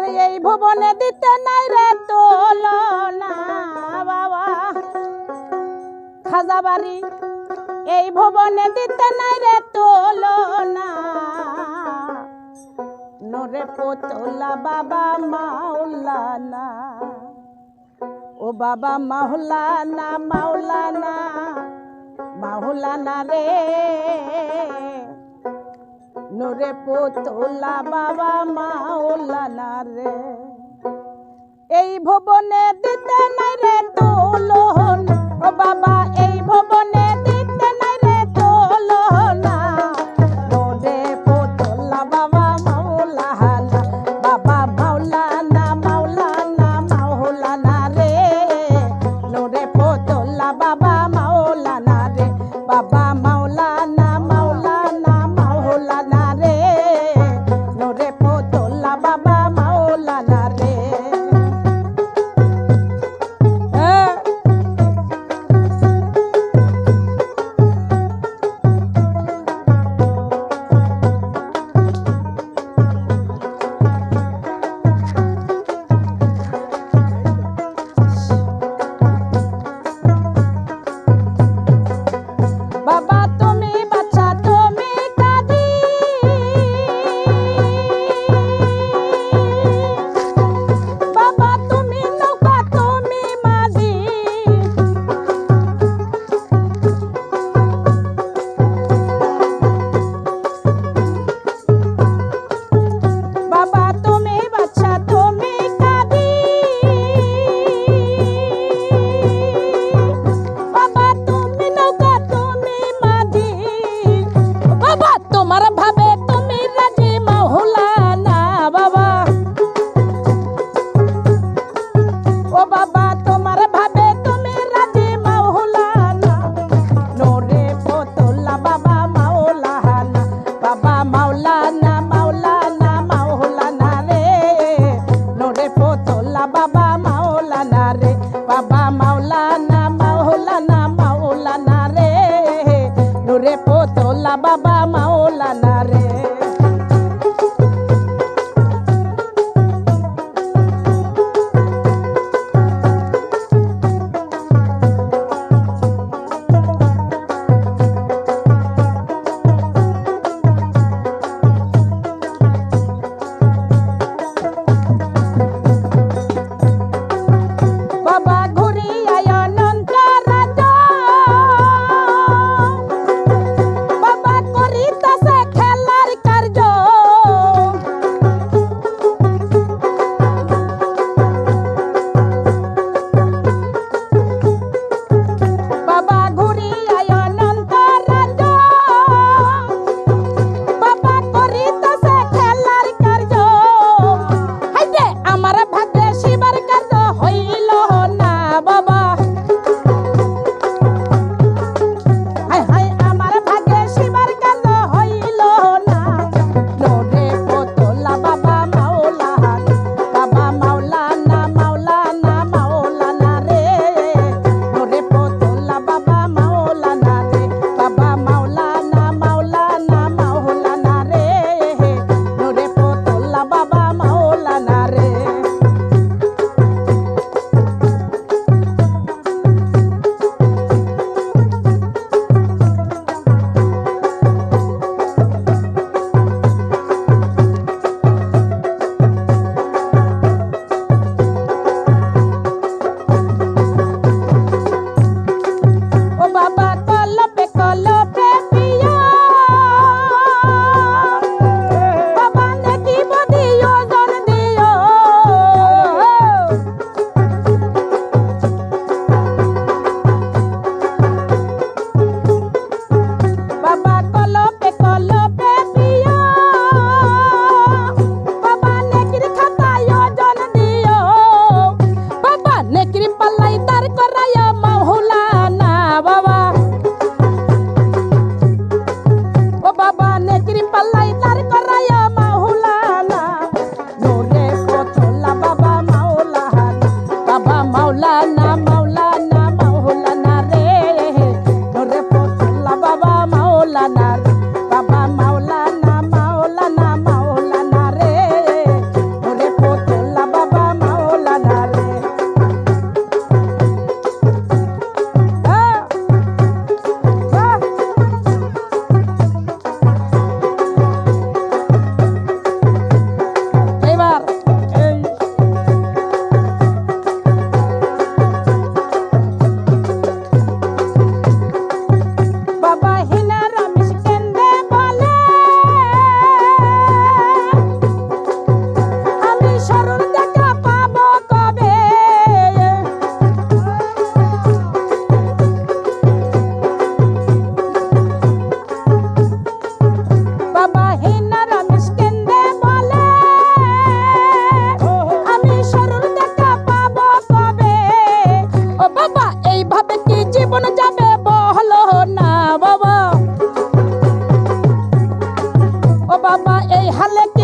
ওরে এই ভুবনে দিতে নাই রে তোলনা বাবা। খাজা বাড়ি, এই ভুবনে দিতে নাই রে তোলনা নোরে পোতলা বাবা মাওলানা, ও বাবা মাওলানা মাওলানা মাওলানা রে। নোরে পোতলা বাবা মাওলানা রে। এই ভবনে দিতে নাই রে তোলন ও বাবা, এই ভবনে ola baba ma ola la. Hallelujah.